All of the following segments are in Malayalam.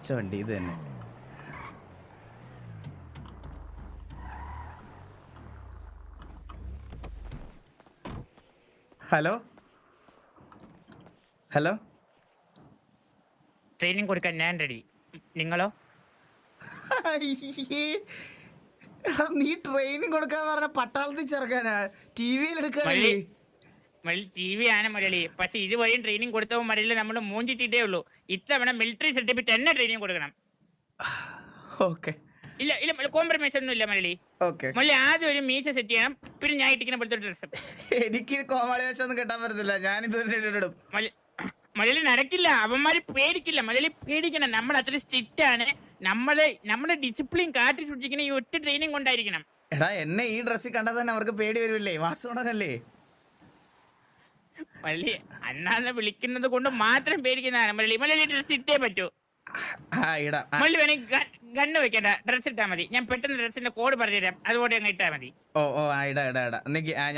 പച്ച വണ്ടി ഇത് തന്നെ. ഹലോ? ഹലോ? ട്രെയിനിങ് കൊടുക്കാൻ ഞാൻ റെഡി നിങ്ങളോ? നീ ട്രെയിനിങ് കൊടുക്കാന്ന് പറഞ്ഞ പട്ടാളത്തിൽ ചേർക്കാനാ ടി വിയിൽ എടുക്കാനല്ലേ? മള്ളി ടി വി ആണ് മുരളി പക്ഷെ ഇതുവരെയും ട്രെയിനിങ് കൊടുത്തവൻ മുരളി നമ്മൾ മൂഞ്ചിട്ടിട്ടേ ഉള്ളൂ. ഇത്തവണ മിലിറ്ററി സർട്ടിഫിക്കറ്റ് തന്നെ ട്രെയിനിങ് കൊടുക്കണം. ഓക്കെ ഇല്ല ഇല്ല കോംപ്രമൈസ് ഒന്നും ഇല്ല മുരളി ഓക്കെ മുരളി ആദ്യം ഒരു മീശ സെറ്റ് ചെയ്യണം പിന്നെ ഞാൻ ഇട്ടിക്കുന്ന പോലത്തെ ഡ്രസ്സ് എനിക്ക് കോമാളി വേഷം ഒന്നും കിട്ടാൻ പറ്റത്തില്ല. ഞാൻ തന്നെ ഇടും. മലയാളി നടക്കില്ല. അവന്മാര് പേടിക്കില്ല. മലയാളി പേടിക്കണം നമ്മൾ അത്ര സ്ട്രിക്റ്റ് ആണ്. നമ്മൾ നമ്മുടെ ഡിസിപ്ലിൻ കാട്ടി സൂക്ഷിക്കുന്ന ഈ ഒറ്റ ട്രെയിനിങ് കൊണ്ടായിരിക്കണം. എടാ എന്നെ ഈ ഡ്രസ്സിൽ കണ്ടാൽ തന്നെ അവർക്ക് പേടി വരുമല്ലേ വാസുണനല്ലേ മലയാളി അണ്ണാന്ന് വിളിക്കുന്നത് കൊണ്ട് മാത്രം പേടിക്കുന്നതാണ് മല്ലി മല്ലി ഡ്രസ് ഇട്ടേ പറ്റൂ. മള്ളി വേണമെങ്കിൽ ഗണ്ണ് വെക്കണ്ട. ഡ്രസ് ഇട്ടാ മതി. ഞാൻ പെട്ടെന്ന് ഡ്രസ്സിന്റെ കോഡ് പറഞ്ഞുതരാം. അതുകൊണ്ട് അങ്ങ് ഇട്ടാ മതി. ഓ ഓ ഇടാ ഇടാ ഇടാ.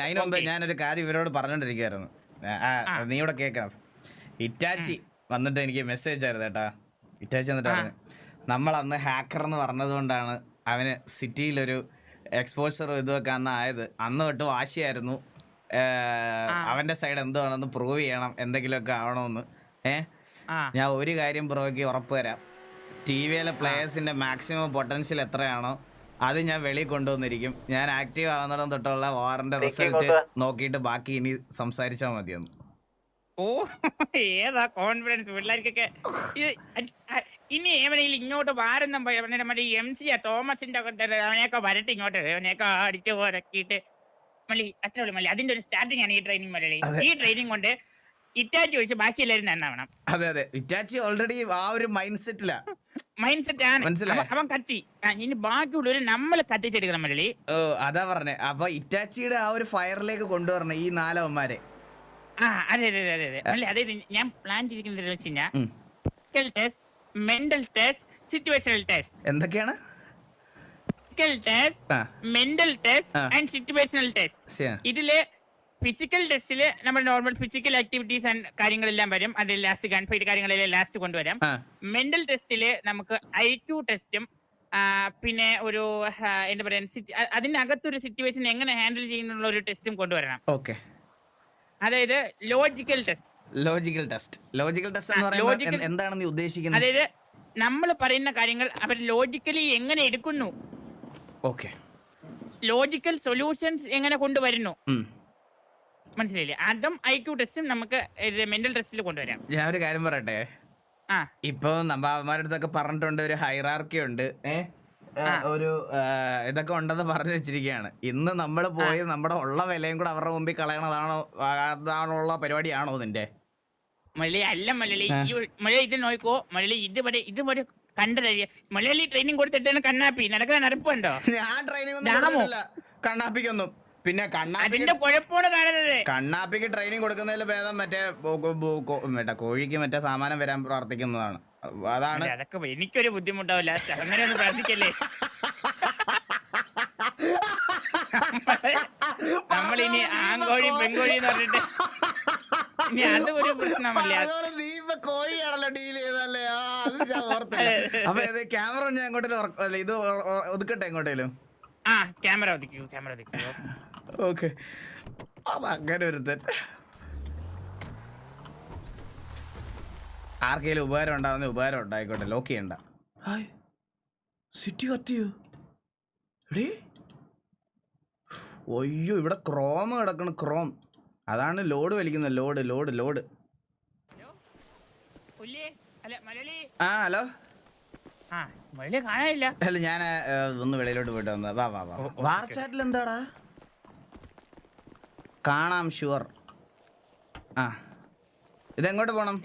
അതിന് മുമ്പ് ഞാനൊരു കാര്യം ഇവരോട് ആ. നീ ഇവിടെ കേക്കാം ഇറ്റാച്ചി വന്നിട്ട് എനിക്ക് മെസ്സേജ് ആയിരുന്നു കേട്ടാ. ഇറ്റാച്ചി വന്നിട്ട് പറഞ്ഞു നമ്മൾ അന്ന് ഹാക്കർ എന്ന് പറഞ്ഞതുകൊണ്ടാണ് അവന് സിറ്റിയിലൊരു എക്സ്പോഷർ ഇതൊക്കെ അന്ന് ആയത്. അന്ന് തൊട്ട് വാശിയായിരുന്നു. അവന്റെ സൈഡ് എന്താണെന്ന് പ്രൂവ് ചെയ്യണം. എന്തെങ്കിലുമൊക്കെ ആവണമെന്ന്. ഏ? ഞാൻ ഒരു കാര്യം ബ്രോയ്ക്ക് ഉറപ്പ് തരാം. ടി വിയിലെ പ്ലേയേഴ്സിന്റെ മാക്സിമം പൊട്ടൻഷ്യൽ എത്രയാണോ അത് ഞാൻ വെളിയിൽ കൊണ്ടുവന്നിരിക്കും. ഞാൻ ആക്റ്റീവ് ആവുന്നിടം തൊട്ടുള്ള വാറിന്റെ റിസൾട്ട് നോക്കിയിട്ട് ബാക്കി ഇനി സംസാരിച്ചാൽ മതിയെന്ന്. ഓ ഏതാ കോൺഫിഡൻസ് പിള്ളേർക്കൊക്കെ ഇനി എവനെങ്കിലും ഇങ്ങോട്ട് വാരുന്ന എം സി ആ തോമസിന്റെ ഒക്കെ അവനെയൊക്കെ വരട്ടെ ഇങ്ങോട്ട്. അവനെയൊക്കെ അടിച്ചു പോരക്കിയിട്ട് മള്ളി അത്ര ഉള്ളു മള്ളി. അതിന്റെ ഒരു സ്റ്റാർട്ടിംഗ് ആണ് ഈ ട്രെയിനിങ് മലയാളി അതെ. ഈ ട്രെയിനിങ് കൊണ്ട് ഇറ്റാച്ചി ഒഴിച്ച് ബാക്കി എല്ലാവരും നന്നാവണം. അതെ അതെ. ഇറ്റാച്ചി ഓൾറെഡി ആ ഒരു മൈൻഡ് സെറ്റില മൈൻഡ് സെറ്റ് ആണ്. മനസ്സിലായോ? അവൻ- അവൻ കത്തി. ആ, ഇനി ബാക്കിയുള്ളവര് നമ്മൾ കത്തിച്ചെടുക്കണം മലയാളി ഓ അതാ പറഞ്ഞേ. അപ്പൊ ഇറ്റാച്ചിയുടെ ആ ഒരു ഫയറിലേക്ക് കൊണ്ടുവരണം ഈ നാലവന്മാരെ. ആ അതെ അതെ അതെ അതെ. മള്ളി അതായത് ഞാൻ പ്ലാൻ ചെയ്തിരിക്കുന്നത് വെച്ച് കഴിഞ്ഞാൽ ഉം. Test mental test situational test എന്തൊക്കെയാണ്? Physical test mental test and situational test ഇതിൽ ഫിസിക്കൽ ടെസ്റ്റിൽ നമ്മൾ നോർമൽ ഫിസിക്കൽ ആക്ടിവിറ്റീസ് ആൻഡ് കാര്യങ്ങളെല്ലാം വരും. അതിൽ ലാസ്റ്റ് ഗൺ ഫൈറ്റ് കാര്യങ്ങളെല്ലാം ലാസ്റ്റ് കൊണ്ടുവരാം. മെന്റൽ ടെസ്റ്റിൽ നമുക്ക് ഐ ക്യു ടെസ്റ്റും പിന്നെ ഒരു എന്താ പറയാ അതിനകത്തൊരു സിറ്റുവേഷൻ എങ്ങനെ ഹാൻഡിൽ ചെയ്യുന്നുള്ള ഒരു ടെസ്റ്റും കൊണ്ടുവരണം. ഓക്കെ. അതായത് logical test logical test logical test എന്ന് പറയുമ്പോൾ എന്താണ് നീ ഉദ്ദേശിക്കുന്നത് അതായത് നമ്മൾ പറയുന്ന കാര്യങ്ങൾ അവർ ലോജിക്കലി എങ്ങനെ എടുക്കുന്നു? ഓക്കെ ലോജിക്കൽ സൊല്യൂഷൻസ് എങ്ങനെ കൊണ്ടുവരുന്നു? മനസ്സിലായില്ലേ? അതും ഐ ക്യു ടെസ്റ്റും നമുക്ക് മെന്റൽ ടെസ്റ്റിൽ കൊണ്ടുവരാം. ഞാൻ ഒരു കാര്യം പറയട്ടെ? ഇപ്പൊ നമ്മ അവന്മാരുടെ അടുത്തൊക്കെ പറഞ്ഞിട്ടുണ്ട് ഒരു ഹൈറാർക്കി ഉണ്ട്. ഒരു ഇതൊക്കെ ഉണ്ടെന്ന് പറഞ്ഞു വെച്ചിരിക്കുകയാണ്. ഇന്ന് നമ്മൾ പോയി നമ്മുടെ ഉള്ള വിലയും കൂടെ അവരുടെ മുമ്പിൽ കളയണതാണോ അതാണുള്ള പരിപാടിയാണോ നിന്റെ മലയാളി അല്ല മലയാളി. ഈ മലയാളി ഇത് നോക്കോ മലയാളി ഇതുവരെ ഇതുവരെ കണ്ടതല്ലേ മലയാളി ട്രെയിനിങ് കൊടുത്തിട്ടാണ് കണ്ണാപ്പി. നടക്കാൻ നടപ്പുണ്ടോ? ഞാൻ ട്രെയിനിങ് കണ്ണാപ്പിക്കൊന്നും. പിന്നെ കണ്ണാപ്പിക്ക് അതിന്റെ കുഴപ്പമാണ് കാണുന്നത്. കണ്ണാപ്പിക്ക് ട്രെയിനിങ് കൊടുക്കുന്നതിൽ ഭേദം മറ്റേ മറ്റേ കോഴിക്ക് മറ്റേ സാമാനം വരാൻ പ്രാർത്ഥിക്കുന്നതാണ്. അതാണ് അതെ, അതൊക്കെ എനിക്കൊരു ബുദ്ധിമുട്ടാവില്ല. അങ്ങനെ ഒന്ന് പ്രാർത്ഥിക്കല്ലേ? നമ്മളിനി ആങ്കോഴി പെങ്കോഴി എന്ന് പറഞ്ഞിട്ട് ഇനി അത് ഒരു പ്രശ്നമല്ല അതുപോലെ നീ ഇപ്പൊ കോഴിയാണല്ലോ ഡീൽ ചെയ്തല്ലേ ആ അത് ഞാൻ ഓർത്തില്ല. അപ്പൊ ഇത് ക്യാമറ ഞാൻ എങ്ങോട്ടേലും ഉറക്ക- അല്ല, ഇത് ഒ- ഒ- ഒതുക്കട്ടെ എങ്ങോട്ടേലും? ആ ക്യാമറ ഒതുക്കൂ ക്യാമറ ഒതുക്കൂ ഓക്കെ. ഒരുത്തൻ. ആർക്കെങ്കിലും ഉപകാരം ഉണ്ടാവുന്ന ഉപകാരം ഉണ്ടായിക്കോട്ടെ ലോക്ക് ചെയ്യണ്ട. ഹായ് സിറ്റി കത്തിയോ? എടീ. ഒയ്യോ ഇവിടെ ക്രോം കിടക്കണ ക്രോം അതാണ് ലോഡ് വലിക്കുന്നത്. Load load load. ആ ഹലോ? അല്ല ഞാൻ ഒന്ന് വെളിയിലോട്ട് പോയിട്ട് വന്നത്. വാ വാ വാ. വാർ ചാറ്റിൽ എന്താടാ? കാണാം ഷുവർ. ആ. ഇതെങ്ങോട്ട് പോണം?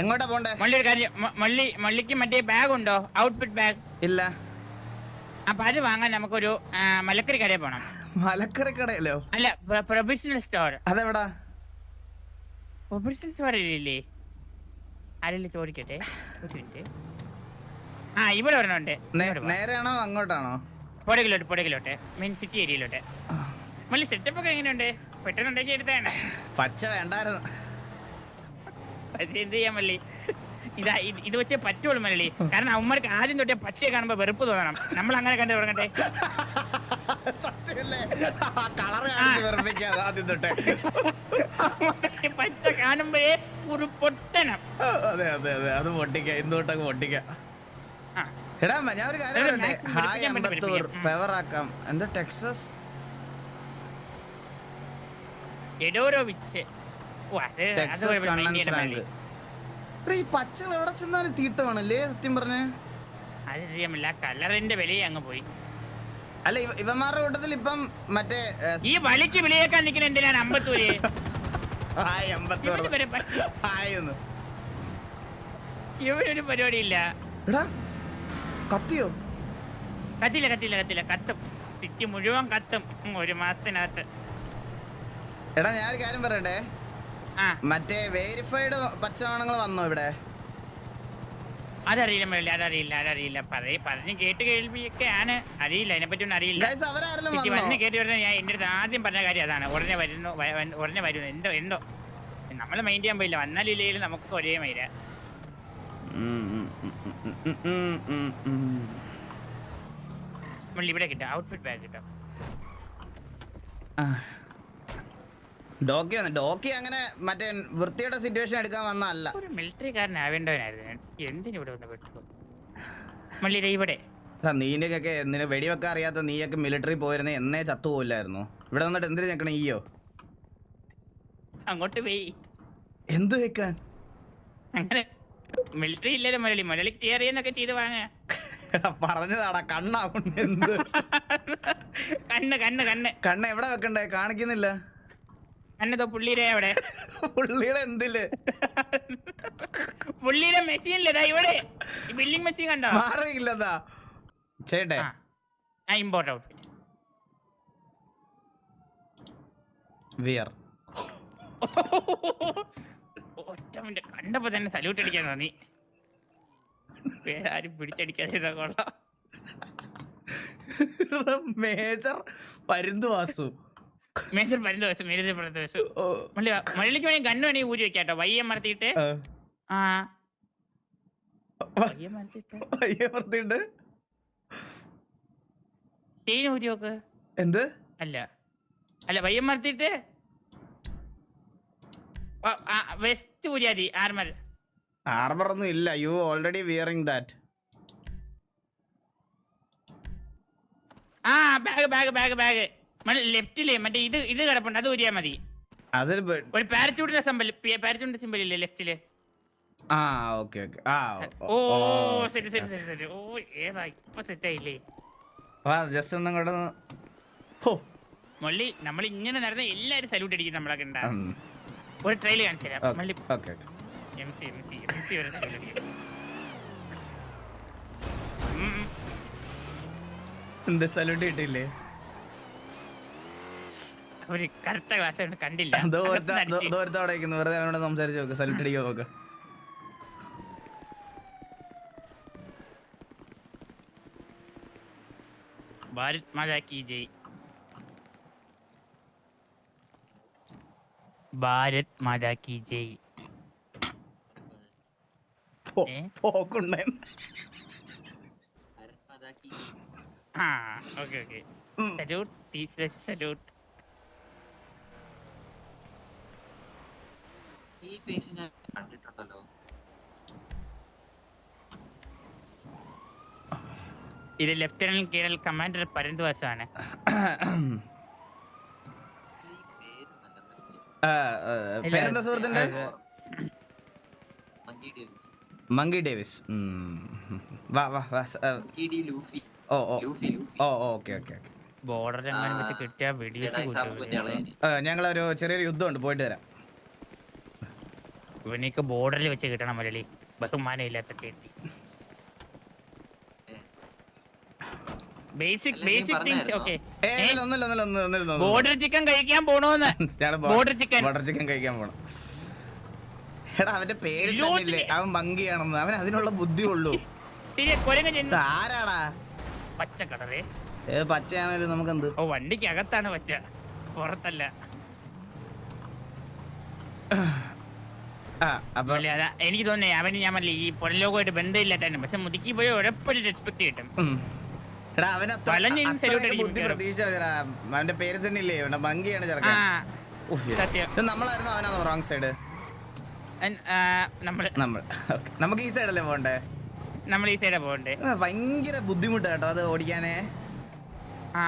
എങ്ങോട്ടാ പോണ്ടേ? മള്ളി ഒരു കാര്യം മള്ളി മള്ളിക്ക് മറ്റേ ബാഗ് ഉണ്ടോ ഔട്ട്ഫിറ്റ് ബാഗ്? ഇല്ല. അപ്പൊ അത് വാങ്ങാൻ നമുക്കൊരു മലക്കരി മലക്കറി കടയിൽ പോണം. മലക്കറി കടയല്ലോ അല്ല പ്രൊഫഷണൽ സ്റ്റോർ. അതെവിടാ? പ്രൊഫഷണൽ സ്റ്റോർ ഇല്ലേ ആരെങ്കിലും ചോദിക്കട്ടെ? ഒരു മിനിറ്റ്. ആ ഇവിടെ ഒരെണ്ണമുണ്ട്. നേരെയാണോ അങ്ങോട്ടാണോ? പൊടകിലോട്ട് പുഴകിലോട്ട്. മെയിൻ സിറ്റി ഏരിയയിലോട്ടെ. മല്ലി സെറ്റപ്പ് ഒക്കെ എങ്ങനെയുണ്ട്? പെട്ടെന്നുണ്ടെങ്കിൽ എടുത്താണ് പച്ച വേണ്ടായിരുന്നു. പച്ച എന്ത് ചെയ്യാൻ മല്ലി? ഇതാ ഇത് വെച്ചേ പറ്റുള്ളൂ മല്ലി. കാരണം അവന്മാർക്ക് ആദ്യം തൊട്ടേ പച്ചയെ കാണുമ്പോ വെറുപ്പ് തോന്നണം. നമ്മൾ അങ്ങനെ കണ്ടു തുടങ്ങട്ടെ? വെറുപ്പിക്കാതെ ആദ്യം തൊട്ടേ. പച്ച കാണുമ്പോഴേ ഒരു പൊട്ടണം അതെ അതെ അതെ. അത് പൊട്ടിക്കാം. ഇന്ന് തൊട്ടൊക്കെ പൊട്ടിക്കാം. എടാ ഞാൻ ഒരു കാര്യം ഒരു പറയട്ടെ? maximum ഹായ് വെളുപ്പിക്കാൻ അമ്പത്തൂർ പെവറാക്കാം. എന്താ ടെക്സസ്? ഈ പച്ചകൾ എവിടെ ചെന്നാലും തീട്ടമാണല്ലേ സത്യം പറഞ്ഞേ. അത് അറിയാമില്ല കളറിന്റെ വിലയെ അങ്ങ് പോയി. അല്ല ഇവ- ഇവന്മാരുടെ കൂട്ടത്തിൽ ഇപ്പം മറ്റേ ഈ വലിക്ക് വിളിയേക്കാൻ നിൽക്കുന്ന എന്തിനാണ് അമ്പത്തൂര്? ഹായ് അമ്പത്തൂർ. ഹായ് ഒന്ന്. ഇവനൊരു പരിപാടിയില്ല. എടാ കത്തിയോ? കത്തില്ല കത്തില്ല കത്തില്ല. കത്തും. സിറ്റി മുഴുവൻ കത്തും. ഒരു മാസത്തിനകത്ത്. എടാ ഞാനൊരു കാര്യം പറയട്ടെ? മറ്റേ വേരിഫൈഡ് പച്ചമാണങ്ങൾ വന്നോ ഇവിടെ? അതറിയില്ല മുരളി അതറിയില്ല അതറിയില്ല. പറയ പറഞ്ഞ് കേട്ട് കേൾവിയൊക്കെയാണ്. അറിയില്ല അതിനെപ്പറ്റി ഒന്നും അറിയില്ല. സിറ്റി വന്ന്? കേട്ട് വരുന്ന ഞാൻ എന്റെ അടുത്ത് ആദ്യം പറഞ്ഞ കാര്യം അതാണ്. ഉടനെ വരുന്നു ഉടനെ വരുന്നു. എന്തോ എന്തോ. നമ്മൾ മൈൻഡ് ചെയ്യാൻ പോയില്ല. വന്നാലും ഇല്ലെങ്കിലും നമുക്ക് ഒരേ മൈര. ഇവിടെ കിട്ടും. ഔട്ട്ഫിറ്റ് ബാഗ് കിട്ടും. ആ. ഡോക്കി വന്നു ഡോക്കി അങ്ങനെ മറ്റേ വൃത്തിയുടെ സിറ്റുവേഷൻ എടുക്കാൻ വന്നല്ല ഒരു മിലിറ്ററിക്കാരനാവേണ്ടവനായിരുന്നു എന്തിനു ഇവിടെ വന്ന് പെട്ടു? മള്ളി ഇവിടെ. നീനക്കൊക്കെ എന്തിനു വെടിവെക്കാൻ അറിയാത്ത നീയൊക്കെ മിലിറ്ററി പോയിരുന്നേ എന്നേ ചത്തുപോയില്ലായിരുന്നു ഇവിടെ വന്നിട്ട് എന്തിനു ഞെക്കണം ഈയോ? അങ്ങോട്ട് പോയി. എന്ത് വെക്കാൻ? അങ്ങനെ മിലിറ്ററി ഇല്ലല്ലോ മലയാളി മലയാളി ചേറിയെന്നൊക്കെ ചെയ്ത് വാങ്ങ. പറഞ്ഞതാടാ കണ്ണാ എന്ത് കണ്ണ് കണ്ണ് കണ്ണ്. കണ്ണ എവിടെ വെക്കണ്ടേ? കാണിക്കുന്നില്ല. പുള്ളിയുടെ അവിടെ. പുള്ളിയുടെ എന്തിൽ? പുള്ളിയുടെ മെഷീനില്ലതാ ഇവിടെ. ബില്ലിംഗ് മെഷീൻ കണ്ടോ? മാറിയില്ലതാ ചേട്ടെ ആ ആ ഇമ്പോർട്ട് ഔട്ട്ഫിറ്റ് വിയർ ഒറ്റ മിനിറ്റ് കണ്ടപ്പോ തന്നെ സല്യൂട്ട് അടിക്കാൻ തോന്നി. വേറെ ആരും പിടിച്ചടിക്കാതെ കൊള്ളാം. മേജർ പരുന്തു വാസു മേജർ പരന്ത് ദിവസം മേജർ ദിവസം ഓ, മള്ളി മള്ളിക്ക് വേണമെങ്കിൽ കണ്ണു വേണമെങ്കിൽ ഊരി വെക്കാട്ടോ. വയ്യം മറത്തിയിട്ട്. ആ. വയ്യം മറത്തിട്ട് ചെയിൻ ഊരി നോക്ക് എന്ത്? അല്ല. അല്ല വയ്യം മറത്തിട്ട് വെസ്റ്റ് ഊരിയാതി ആർമൽ. ആർമർ ഒന്നും ഇല്ല. യു ഓൾറെഡി വിയറിംഗ് ദാറ്റ് ആ ബാഗ് ബാഗ് ബാഗ് ബാഗ് ലെഫ്റ്റിൽ മറ്റേ ഇത് ഇത് കിടപ്പുണ്ട് അത് ഊരിയാ മതി. അതൊരു ഒരു പാരച്ചൂട്ടിന്റെ സിമ്പൽ പാരച്ചൂട്ടിന്റെ സിമ്പൽ ഇല്ലേ ലെഫ്റ്റിൽ? ആ ഓക്കെ ഓക്കെ. ആ ഓ ശരി ശരി ശരി ശരി ഓ ഏതാ ഇപ്പൊ സെറ്റ് ആയില്ലേ? ജസ്റ്റ് ഒന്നും കൂടെ ഹോ. മള്ളി നമ്മൾ ഇങ്ങനെ നടന്ന എല്ലാരും സല്യൂട്ട് അടിക്കും നമ്മളൊക്കെ ഉണ്ടാ. ഒരു ട്രെയിൽ കാണിച്ചു തരാം. ഓക്കേ മള്ളി. Okay MC M C M C M C വരെ salute അടിക്കും. ഉം. സല്യൂട്ട് കിട്ടിയില്ലേ? ഒരു കറുത്ത ക്ലാസ് കണ്ടില്ല. ദൂരത്തെ അകത്തുനിന്ന് അവിടെ വെറുതെ അവനോട് സംസാരിച്ച് നോക്ക്. സല്യൂട്ട് അടിക്കാൻ നോക്ക്. ഭാരത് മാതാ കി ജയ്. ഭാരത് മാതാ കി ജയ്. ആ ഓക്കെ ഓക്കെ. സല്യൂട്ട് സല്യൂട്ട് ഈ ഫേസ് ഞാൻ കണ്ടിട്ടുണ്ടല്ലോ. ഇത് ലെഫ്റ്റനന്റ് കേണൽ കമാൻഡർ പരന്തുവാസാണ് പേരെന്താ സുഹൃത്തിന്റെ? Monkey Davis. വാ വാ ലൂഫി. ഓ ഓ. ഓക്കെ ഓക്കെ ബോർഡർ വെച്ച് കിട്ടിയ വെടിവെച്ച് ഞങ്ങളൊരു ചെറിയൊരു യുദ്ധമുണ്ട് പോയിട്ട് വരാം. ഇവനക്ക് ബോർഡറിൽ വെച്ച് കിട്ടണം മുരളി ബഹുമാനം ഇല്ലാത്ത കേട്ടി basic basic things? Okay border chicken കഴിക്കാൻ പോണോന്ന്. ബോർഡർ ചിക്കൻ ബോർഡർ ചിക്കൻ കഴിക്കാൻ പോണം. എടാ അവന്റെ പേര് അവൻ മങ്കിയാണെന്ന്. അവൻ അതിനുള്ള ബുദ്ധി ഉള്ളൂ. ആരാടാ? പച്ചക്കടറേ ഏത് പച്ചയാണെങ്കിലും നമുക്കെന്ത്? ഓ വണ്ടിക്ക് അകത്താണ് പച്ച. പുറത്തല്ല ആ അപ്പൊ അല്ല, അതാ, എനിക്ക് തോന്നേ അവന് ഞാൻ പറഞ്ഞില്ല ഈ പുറലോകമായിട്ട് ബന്ധമില്ലാത്തതാണ് പക്ഷെ മുതുക്കി പോയി ഉറപ്പൊരു റെസ്പെക്ട് കിട്ടും. ബുദ്ധി. പ്രതീക്ഷ അവന്റെ പേര് തന്നെ ഇല്ലേ മങ്കിയാണ് ചെറുക്കൻ. നമ്മളായിരുന്നു അവനാണോ റോങ് സൈഡ് നമുക്ക് ഈ സൈഡല്ലേ പോണ്ടേ നമ്മൾ ഈ സൈഡാ പോകണ്ടേ? ആ, ഭയങ്കര ബുദ്ധിമുട്ടാട്ടോ അത് ഓടിക്കാനേ. ആ.